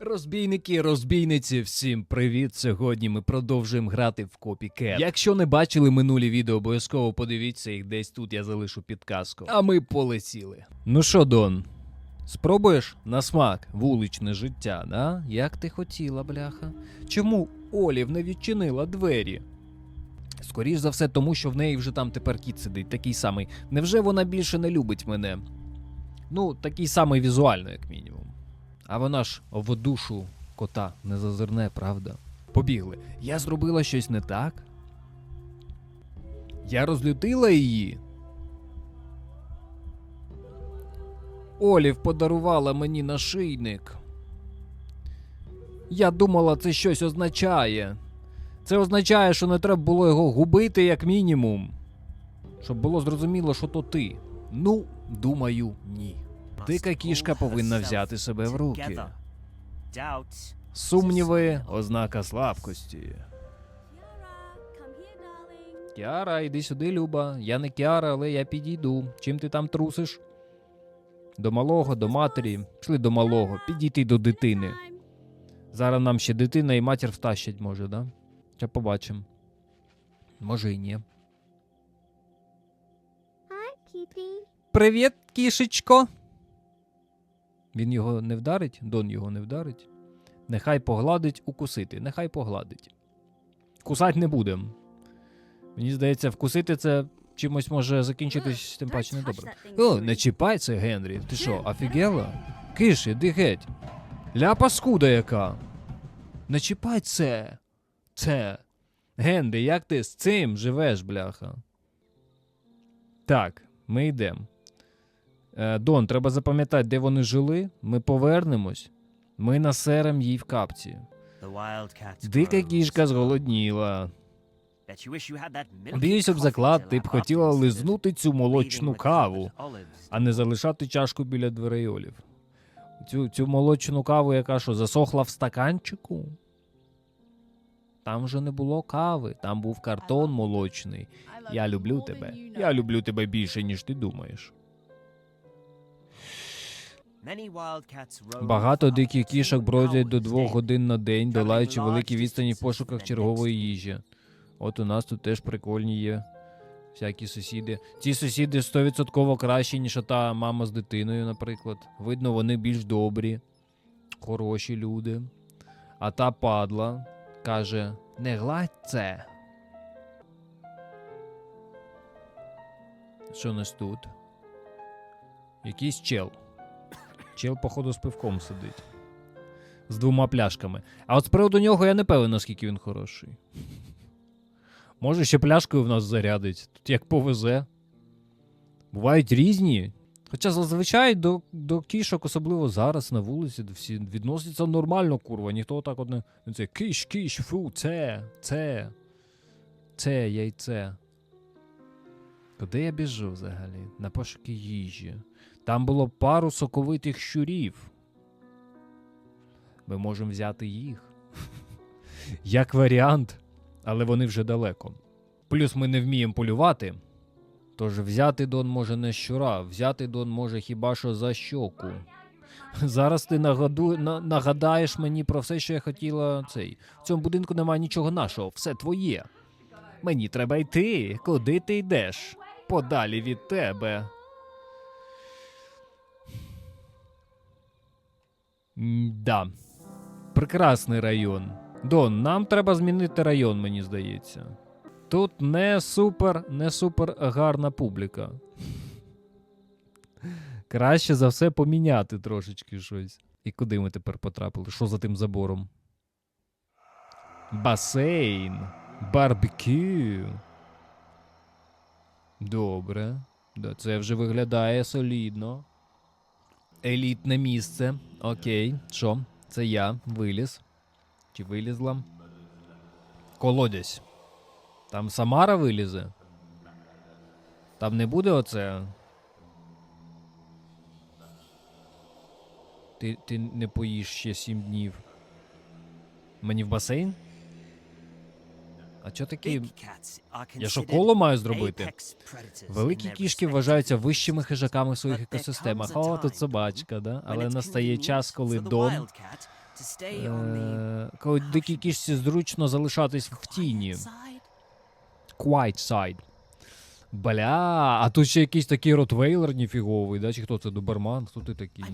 Розбійники, розбійниці, всім привіт! Сьогодні ми продовжуємо грати в Copycat. Якщо не бачили минулі відео, обов'язково подивіться їх десь тут, я залишу підказку. А ми полетіли. Ну що, Дон, спробуєш на смак вуличне життя, да? Як ти хотіла, бляха? Чому Олів не відчинила двері? Скоріш за все, тому що в неї вже там тепер кіт сидить, такий самий. Невже вона більше не любить мене? Ну, такий самий візуально, як мінімум. А вона ж в душу кота не зазирне, правда? Побігли. Я зробила щось не так. Я розлютила її. Олів подарувала мені нашийник. Я думала, це щось означає. Це означає, що не треба було його губити, як мінімум. Щоб було зрозуміло, що то ти. Ну, думаю, ні. Дика кішка повинна взяти себе в руки. Сумніви ознака слабкості. Кіара, іди сюди, Люба. Я не Кіара, але я підійду. Чим ти там трусиш? До малого, до матері. Пішли до малого, підійти до дитини. Зараз нам ще дитина і матір втащать, може, да? Ще побачимо. Може і ні. Привіт, кішечко. Він його не вдарить, Дон його не вдарить. Нехай погладить, укусити. Нехай погладить. Кусать не будем. Мені здається, вкусити це чимось може закінчитись, тим паче недобре. О, не чіпай це, Генрі. Ти що, офігела? Киш, іди геть. Ля паскуда яка. Не чіпай це. Це. Генрі, як ти з цим живеш, бляха? Так, ми йдемо. Е, Дон, треба запам'ятати, де вони жили. Ми повернемось. Ми насерем їй в капці. Дика кішка зголодніла. Б'юсь об заклад, ти б хотіла лизнути цю молочну каву, а не залишати чашку біля дверей Олів. Цю, цю молочну каву, яка що, засохла в стаканчику? Там вже не було кави, там був картон молочний. Я люблю тебе. Я люблю тебе більше, ніж ти думаєш. Багато диких кішок бродять до двох годин на день, долаючи великі відстані в пошуках чергової їжі. От у нас тут теж прикольні є. Всякі сусіди. Ці сусіди 100% кращі, ніж та мама з дитиною, наприклад. Видно, вони більш добрі, хороші люди. А та падла каже: не гладь це. Що у нас тут? Якийсь чел. Чел, походу, з пивком сидить. З двома пляшками. А от з приводу нього я не певен, наскільки він хороший. Може, ще пляшкою в нас зарядить. Тут як повезе. Бувають різні. Хоча зазвичай до, до кішок, особливо зараз на вулиці, всі відносяться нормально, курва. Ніхто так не. Це киш, киш, фу, це, це. Це яйце. Куди я біжу взагалі? На пошуки їжі. Там було пару соковитих щурів. Ми можемо взяти їх. Як варіант, але вони вже далеко. Плюс ми не вміємо полювати. Тож взяти Дон може не щура, взяти Дон може хіба що за щоку. Зараз ти нагаду... на... нагадаєш мені про все, що я хотіла. Цей. В цьому будинку немає нічого нашого, все твоє. Мені треба йти. Куди ти йдеш? Подалі від тебе. Да. Прекрасний район. Дон, нам треба змінити район, мені здається. Тут не супер, не супер гарна публіка. Краще за все поміняти трошечки щось. І куди ми тепер потрапили? Що за тим забором? Басейн. Барбекю. Добре. Да, це вже виглядає солідно. Елітне місце. Окей. Що? Це я виліз. Чи вилізла? Колодязь. Там Самара вилізе. Там не буде оце. Ти, ти не поїш ще сім днів. Мені в басейн? А чо такі. Я що коло маю зробити? Великі кішки вважаються вищими хижаками в своїх екосистемах. О, тут собачка, да? Але настає час, коли the Е, коли дикій кішці зручно залишатись в тіні. Quiet side. Бля, а тут ще якийсь такий ротвейлер ніфіговий, да? Чи хто це доберман? Хто ти такий?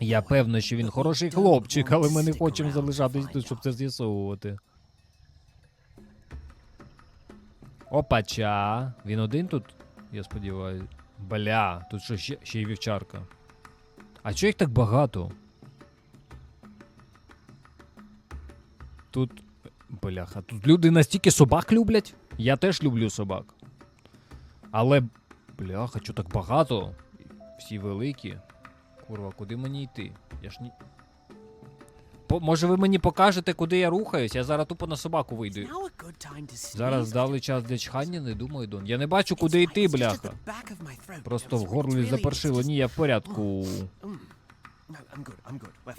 Я певний, що він хороший хлопчик, але ми не хочемо залишатись тут, щоб це з'ясовувати. Опача. Він один тут? Я сподіваюся. Бля, тут що ще, ще й вівчарка. А чого їх так багато? Тут. Бляха, тут люди настільки собак люблять. Я теж люблю собак. Але. Бляха, чого так багато? Всі великі. Курва, куди мені йти? Я ж ні. Може ви мені покажете, куди я рухаюсь? Я зараз тупо на собаку вийду. Зараз дали час для чхання, не думаю, Дон. Я не бачу, куди йти, бляха. Просто в горлі запершило. Ні, я в порядку. Mm. Fine.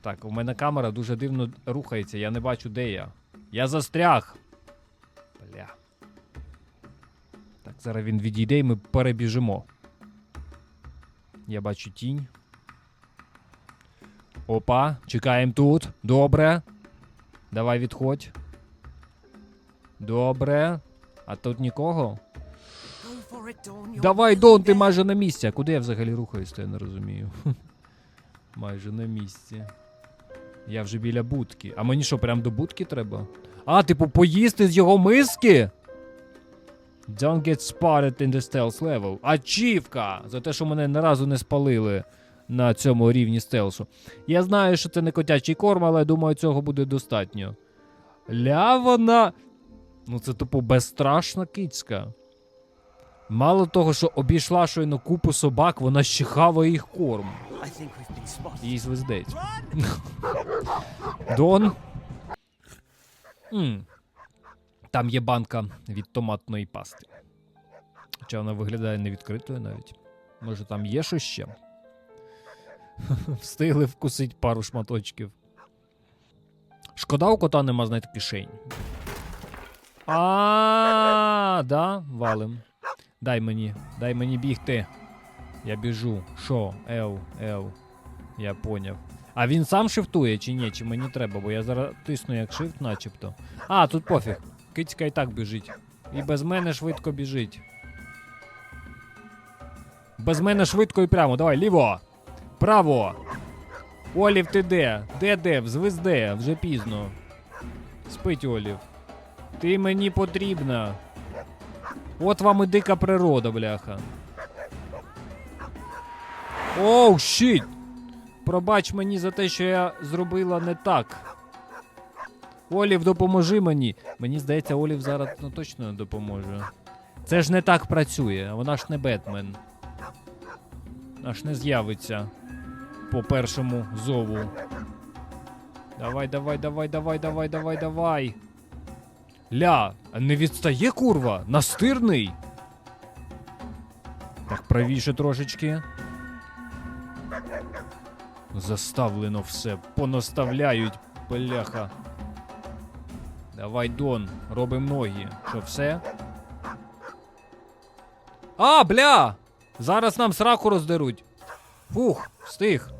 Так, у мене камера дуже дивно рухається, я не бачу, де я. Я застряг. Бля. Так, зараз він відійде і ми перебіжимо. Я бачу тінь. Опа, чекаємо тут. Добре. Давай відходь. Добре. А тут нікого? Давай, Дон, ти майже на місці. А куди я взагалі рухаюсь, то я не розумію. майже на місці. Я вже біля будки. А мені що, прям до будки треба? А, типу, поїсти з його миски? Don't get spotted in the stealth level. Ачівка! За те, що мене ні разу не спалили на цьому рівні стелсу. Я знаю, що це не котячий корм, але думаю, цього буде достатньо. Ля вона. Ну, це тупо безстрашна кицька. Мало того, що обійшла щойно купу собак, вона ще хаває їх корм. Їй звездець. Дон. М. Там є банка від томатної пасти. Хоча вона виглядає невідкритою навіть. Може там є щось ще? Встигли вкусити пару шматочків. Шкода, у кота нема, знаєте, кишень. А, да, валим. Дай мені, дай мені бігти. Я біжу. Шо? Ел, ел. Я поняв. А він сам шифтує чи ні? Чи мені треба? Бо я зараз тисну як шифт, начебто. А, тут пофіг. Кицька і так біжить. І без мене швидко біжить. Без мене швидко і прямо. Давай, ліво. Право. Олів, ти де? Де де? Взвизде, вже пізно. Спить Олів. Ти мені потрібна. От вам і дика природа, бляха. Оу, щит! Пробач мені за те, що я зробила не так. Олів, допоможи мені. Мені здається, Олів зараз ну, точно не допоможе. Це ж не так працює, вона ж не Бетмен. Аж не з'явиться по першому зову. Давай, давай, давай, давай, давай, давай, давай. Ля, не відстає курва? Настирний. Так, правіше трошечки. Заставлено все. Понаставляють, бляха. Давай, Дон, робимо ноги. Що, все? А, бля! Зараз нам сраку роздеруть. Фух, встиг.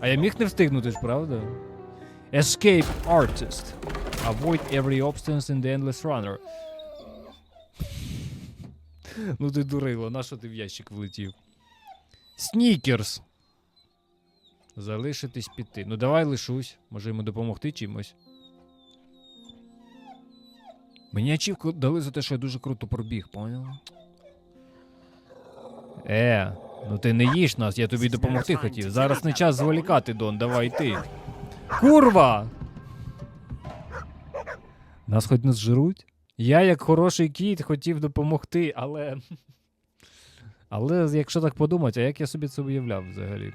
А я міг не встигнути ж, правда? Escape artist. Avoid every obstance in the endless runner. ну ти дурило, на що ти в ящик влетів? Снікерс. Залишитись піти. Ну давай лишусь. Може йому допомогти чимось. Мені ачівку дали за те, що я дуже круто пробіг, поняв? Е, ну ти не їж нас, я тобі допомогти хотів. Зараз не час зволікати, Дон, давай йти. Курва! Нас хоч не зжируть? Я, як хороший кіт, хотів допомогти, але. Але якщо так подумати, а як я собі це уявляв взагалі?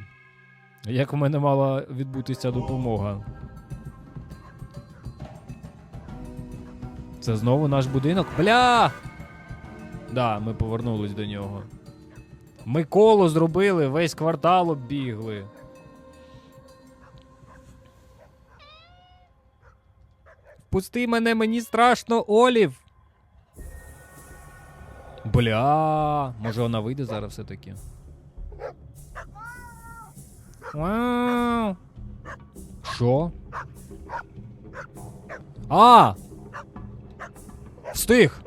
Як у мене мала відбутися допомога? Це знову наш будинок? Бля! Да, ми повернулись до нього. Ми коло зробили, весь квартал оббігли. Пусти мене, мені страшно, Олів. Бля, може вона вийде зараз все-таки. Вау. Що? А! Встиг!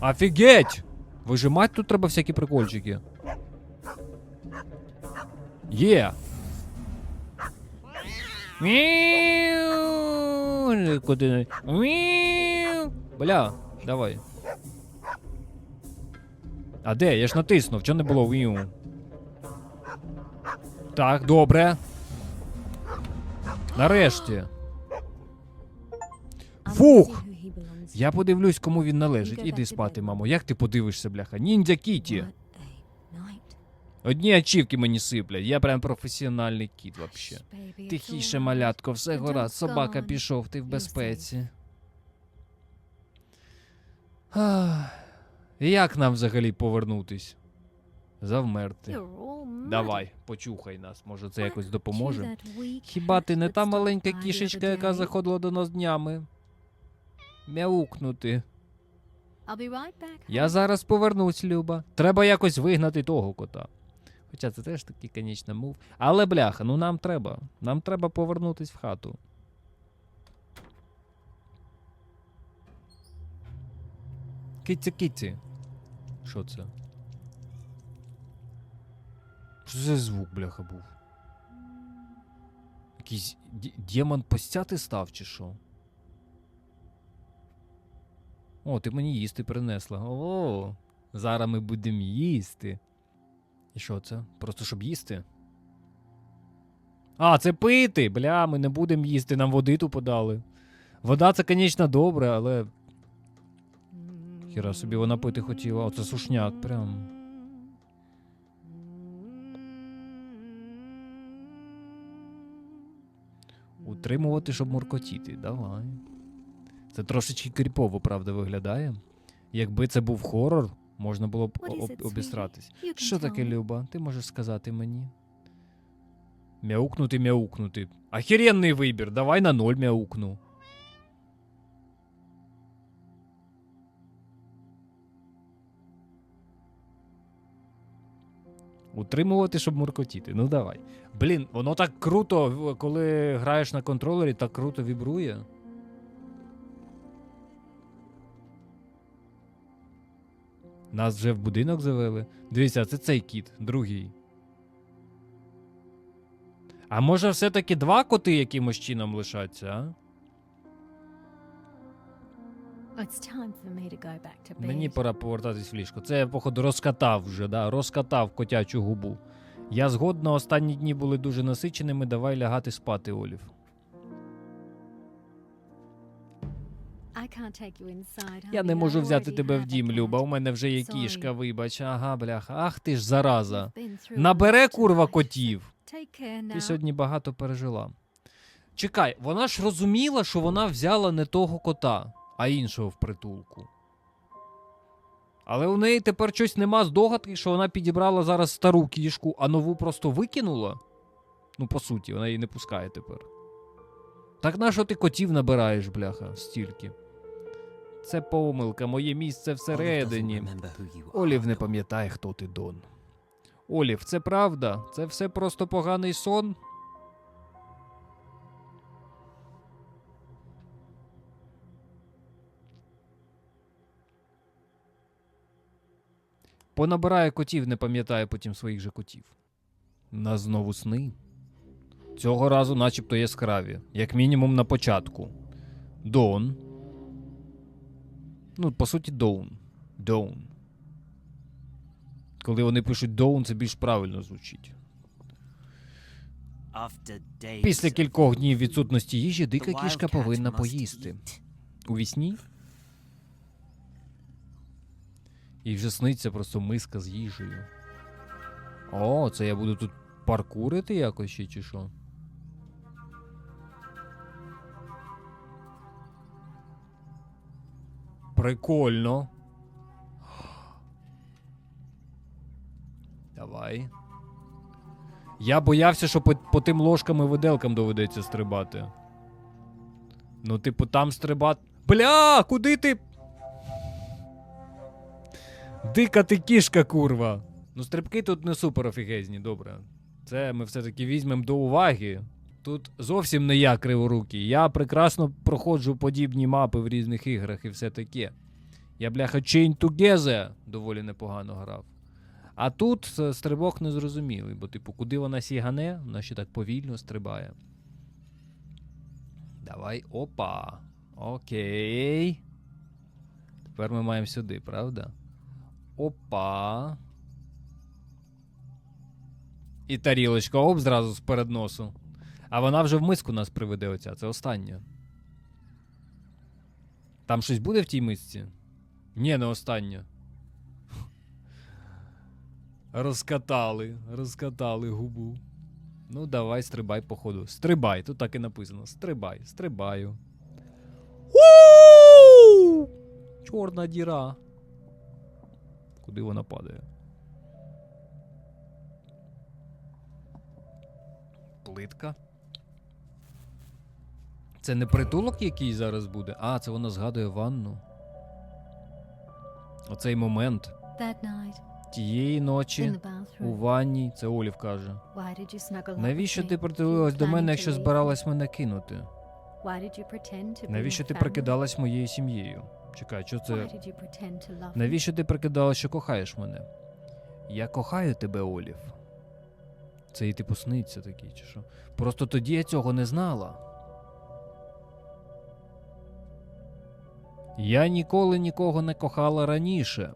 Офігеть! Вижимать тут треба всякі прикольчики. Є! Куди? Мяу. Бля, давай. А де? Я ж натиснув, чого не було віу? Так, добре. Нарешті. Фух! Я подивлюсь, кому він належить. Іди спати, мамо. Як ти подивишся, бляха? Ніндзя Кіті. Одні ачівки мені сиплять. Я прям професіональний кіт вообще. Тихіше, малятко, все гаразд, собака пішов, ти в безпеці. Ах, Як нам взагалі повернутись? Завмерти. Давай, почухай нас, може це якось допоможе. Хіба ти не та маленька кішечка, яка заходила до нас днями? Мяукнути. Я зараз повернусь, Люба. Треба якось вигнати того кота. Хоча це теж такий, конечно, мув. Але бляха, ну нам треба. Нам треба повернутись в хату. Киці, киці. Що це? Що це за звук, бляха, був? Якийсь демон постяти став, чи що? О, ти мені їсти принесла. О, зараз ми будемо їсти. І що це? Просто щоб їсти? А, це пити! Бля, ми не будемо їсти, нам води ту подали. Вода це, звісно, добре, але. Хіра собі вона пити хотіла. Оце сушняк, прям. Утримувати, щоб муркотіти. Давай. Це трошечки кріпово, правда, виглядає. Якби це був хорор, можна було б об- can Що таке. Люба? Ти можеш сказати мені? Мяукнути, мяукнути. Охеренний вибір. Давай на ноль мяукну. Утримувати, щоб муркотіти. Ну давай. Блін, воно так круто, коли граєш на контролері, так круто вібрує. Нас вже в будинок завели. Дивіться, це цей кіт, другий. А може все-таки два коти якимось чином лишаться, а? Мені пора повертатись в ліжко. Це я, походу, розкатав вже, да? розкатав котячу губу. Я згодна, останні дні були дуже насиченими. Давай лягати спати, Олів. Я не можу взяти тебе в дім. Люба. У мене вже є кішка, вибач. Ага, бляха. Ах ти ж зараза. Набере курва котів. Ти сьогодні багато пережила. Чекай, вона ж розуміла, що вона взяла не того кота, а іншого в притулку. Але у неї тепер щось нема здогадки, що вона підібрала зараз стару кішку, а нову просто викинула. Ну, по суті, вона її не пускає тепер. Так нащо ти котів набираєш, бляха, стільки? Це помилка, моє місце всередині. Олів не пам'ятає, хто ти Дон. Олів, це правда? Це все просто поганий сон? Понабирає котів, не пам'ятає потім своїх же котів. Нас знову сни. Цього разу начебто яскраві, як мінімум на початку. Дон. Ну, по суті, Доун. Доун. Коли вони пишуть Доун, це більш правильно звучить. Після кількох днів відсутності їжі дика кішка повинна поїсти. У вісні? І вже сниться просто миска з їжею. О, це я буду тут паркурити якось ще чи що? Прикольно. Давай. Я боявся, що по, по тим ложкам і виделкам доведеться стрибати. Ну, типу, там стрибати. Бля, куди ти? Дика ти кішка, курва. Ну, стрибки тут не супер офігезні, добре. Це ми все-таки візьмемо до уваги. Тут зовсім не я криворукий. Я прекрасно проходжу подібні мапи в різних іграх і все таке. Я, бляха, Chain Together доволі непогано грав. А тут е, стрибок незрозумілий, бо, типу, куди вона сігане, вона ще так повільно стрибає. Давай, опа. Окей. Тепер ми маємо сюди, правда? Опа. І тарілочка оп зразу з перед носу. А вона вже в миску нас приведе оця, це остання. Там щось буде в тій мисці? Ні, не остання. Розкатали, розкатали губу. Ну, давай, стрибай, походу. Стрибай, тут так і написано. Стрибай, стрибаю. у Чорна діра. Куди вона падає? Плитка. Це не притулок який зараз буде? А, це вона згадує ванну. Оцей момент тієї ночі у ванні, це Олів каже. Навіщо ти притулилась до мене, якщо збиралась мене кинути? Навіщо ти прикидалась моєю сім'єю? Чекай, що це? Навіщо ти прикидала, що кохаєш мене? Я кохаю тебе, Олів. Це і типу сниться такий, чи що? Просто тоді я цього не знала. Я ніколи нікого не кохала раніше.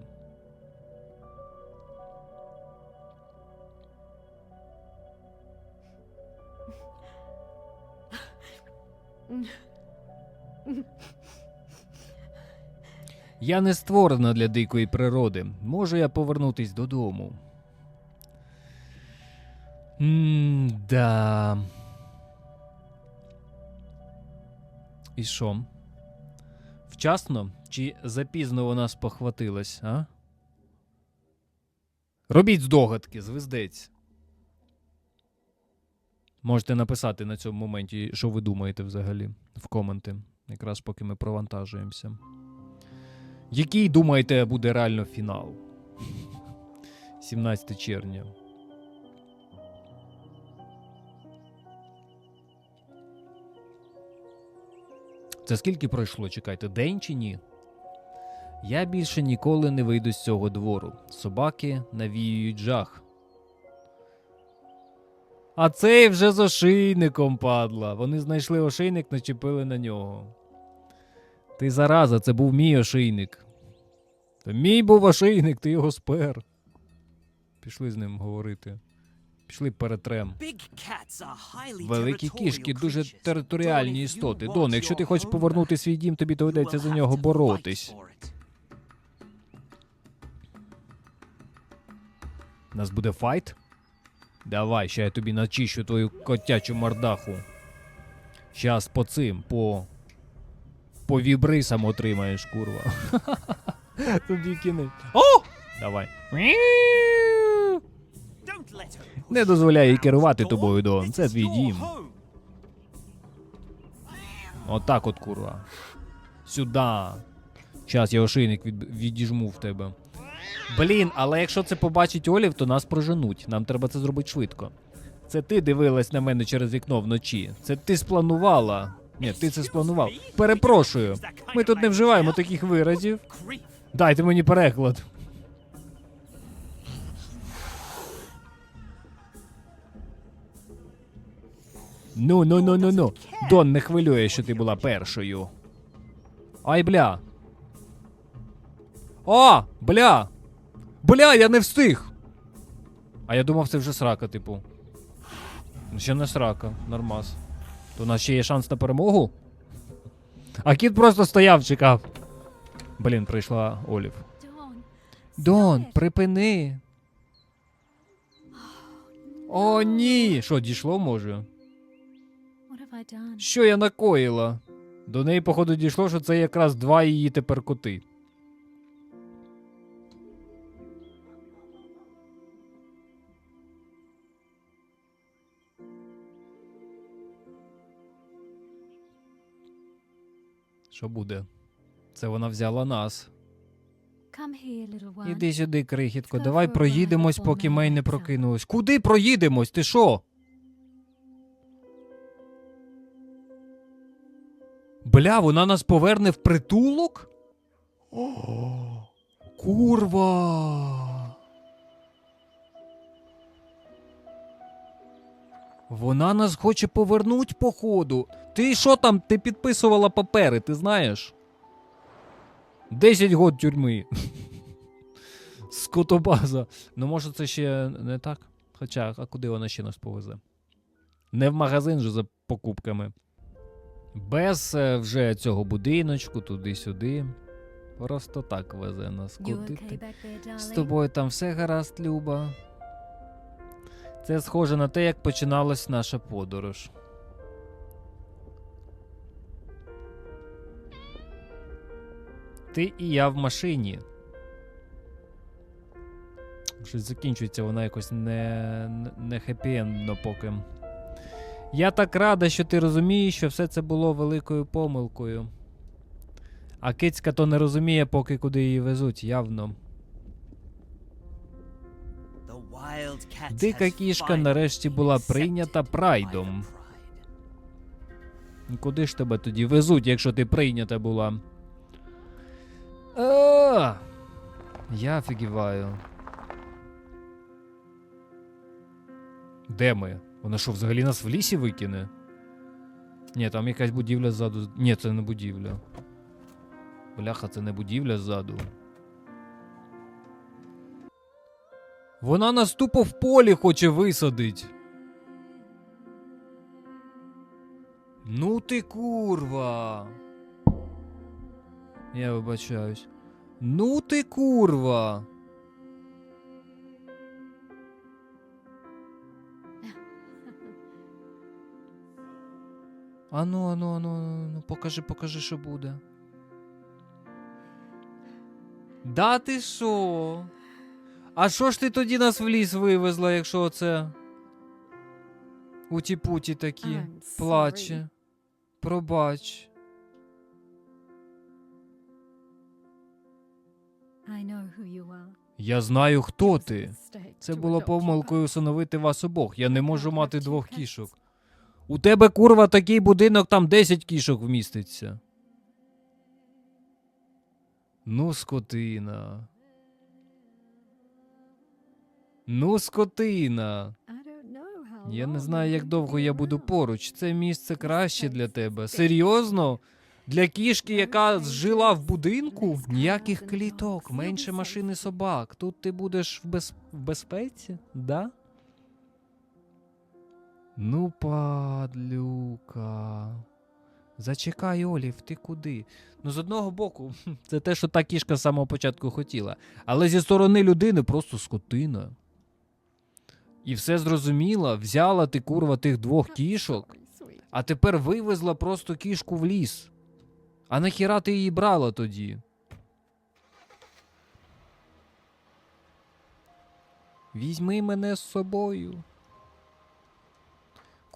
Я не створена для дикої природи. Можу я повернутись додому. М-да. І що? Вчасно чи запізно вона спохватилась, а? Робіть здогадки, звездець. Можете написати на цьому моменті, що ви думаєте взагалі в коменти, якраз поки ми провантажуємося. Який, думаєте, буде реально фінал? 17 червня. Це скільки пройшло? Чекайте, день чи ні? Я більше ніколи не вийду з цього двору. Собаки навіюють жах. А цей вже з ошейником падла. Вони знайшли ошейник, начепили на нього. Ти зараза, це був мій ошейник. Та мій був ошейник, ти його спер. Пішли з ним говорити. Пішли перетрем. Великі кішки дуже територіальні істоти. Дон, якщо ти хочеш повернути свій дім, тобі доведеться за нього боротись. У нас буде файт? Давай, ще я тобі начищу твою котячу мордаху. Щас по цим, по. По вібрисам отримаєш, курва. Тобі кінець. О! Давай. Не дозволяй їй керувати тобою, Дон. Це твій дім. Отак от, курва. Сюда. Щас я ошейник від... відіжму в тебе. Блін, але якщо це побачить Олів, то нас проженуть. Нам треба це зробити швидко. Це ти дивилась на мене через вікно вночі. Це ти спланувала. Ні, ти це спланував. Перепрошую. Ми тут не вживаємо таких виразів. Дайте мені переклад. Ну, ну, ну, ну, ну. Дон не хвилює, що ти була першою. Ай, бля. О, бля. Бля, я не встиг. А я думав, це вже срака, типу. Ще не срака, нормас. То у нас ще є шанс на перемогу? А кіт просто стояв, чекав. Блін, прийшла Олів. Дон, припини. О, ні. Що, дійшло, може? Що я накоїла? До неї, походу, дійшло, що це якраз два її тепер коти. Що буде? Це вона взяла нас. Іди сюди, крихітко, давай проїдемось, поки Мей не прокинулась. Куди проїдемось? Ти що? Бля, вона нас поверне в притулок? О, курва. Вона нас хоче повернуть, походу. Ти що там? Ти підписувала папери, ти знаєш? 10 год тюрми. Скотобаза. Ну, може, це ще не так? Хоча, а куди вона ще нас повезе? Не в магазин же за покупками. Без е, вже цього будиночку, туди-сюди. Просто так везе нас. Куди ти? З тобою там все гаразд, Люба. Це схоже на те, як починалась наша подорож. Ти і я в машині. Щось закінчується вона якось не, не хеппі-ендно поки. Я так рада, що ти розумієш, що все це було великою помилкою. А кицька то не розуміє, поки куди її везуть, явно. Дика кішка нарешті була прийнята прайдом. Куди ж тебе тоді везуть, якщо ти прийнята була? А! Я офігіваю. Де ми? Вона що, взагалі нас в лісі викине? Ні, там якась будівля ззаду. Ні, це не будівля. Бляха, це не будівля ззаду. Вона нас тупо в полі хоче висадить. Ну ти курва. Я вибачаюсь. Ну ти курва. Ану, ану, ану, ану, ану, покажи, покажи, що буде. Да ти що? А що ж ти тоді нас в ліс вивезла, якщо оце? Уті-путі такі. Плаче. Пробач. I know who you are. Я знаю, хто ти. Це було помилкою усиновити вас обох. Я не можу мати двох кішок. У тебе, курва, такий будинок, там 10 кішок вміститься. Ну, скотина. Ну, скотина. Я не знаю, як довго я буду поруч. Це місце краще для тебе. Серйозно? Для кішки, яка жила в будинку? Ніяких кліток, менше be машин і safe. собак. Тут ти будеш в, без... в безпеці, да? Ну, падлюка. Зачекай, Олів, ти куди? Ну, з одного боку, це те, що та кішка з самого початку хотіла. Але зі сторони людини просто скотина. І все зрозуміла, взяла ти, курва, тих двох кішок, а тепер вивезла просто кішку в ліс. А нахіра ти її брала тоді? Візьми мене з собою.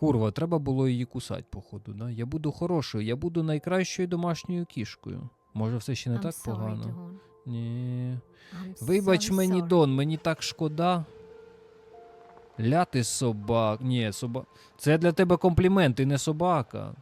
Курва, треба було її кусати, походу, да? Я буду хорошою, я буду найкращою домашньою кішкою. Може, все ще не I'm так sorry, погано? Ні. I'm Вибач so мені, sorry. Дон, мені так шкода. Ляти собак. Ні, собак. Це для тебе комплімент, ти не собака.